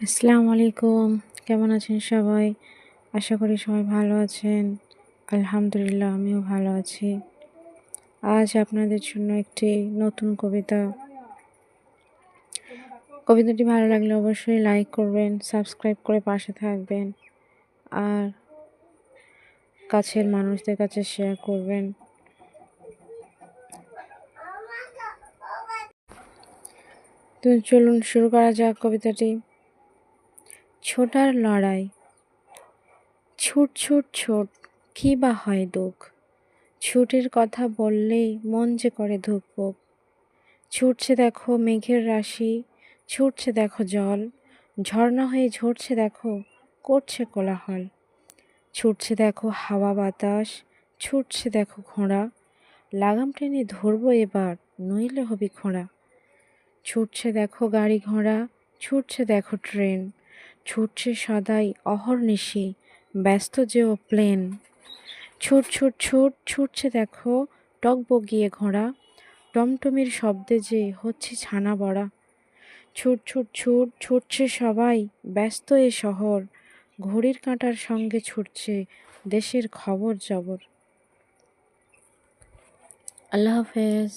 আসসালামু আলাইকুম। কেমন আছেন সবাই? আশা করি সবাই ভালো আছেন। আলহামদুলিল্লাহ, আমিও ভালো আছি। আজ আপনাদের জন্য একটি নতুন কবিতা। কবিতাটি ভালো লাগলে অবশ্যই লাইক করবেন, সাবস্ক্রাইব করে পাশে থাকবেন, আর কাছের মানুষদের কাছে শেয়ার করবেন। তো চলুন শুরু করা যাক কবিতাটি। ছোটার লড়াই। ছুট ছুট, ছোট, কী বা হয় দুঃখ? ছুটের কথা বললেই মন যে করে ধুকপুক। ছুটছে দেখো মেঘের রাশি, ছুটছে দেখো জল, ঝর্ণা হয়ে ঝরছে দেখো, করছে কোলাহল। ছুটছে দেখো হাওয়া বাতাস, ছুটছে দেখো ঘোড়া, লাগাম টেনে ধরবো এবার, নইলে হবি খোঁড়া। ছুটছে দেখো গাড়ি ঘোড়া, ছুটছে দেখো ট্রেন ছুটছে সদাই অহর্নিশি, ব্যস্ত যেও প্লেন। ছুট ছুট ছুট, ছুটছে দেখো, টক বগিয়ে ঘোড়া, টমটমির শব্দে যে হচ্ছে ছানা বড়া। ছুট ছুট ছুট, ছুটছে সবাই, ব্যস্ত এ শহর, ঘড়ির কাঁটার সঙ্গে ছুটছে দেশের খবর জবর আল্লাহ হাফেজ।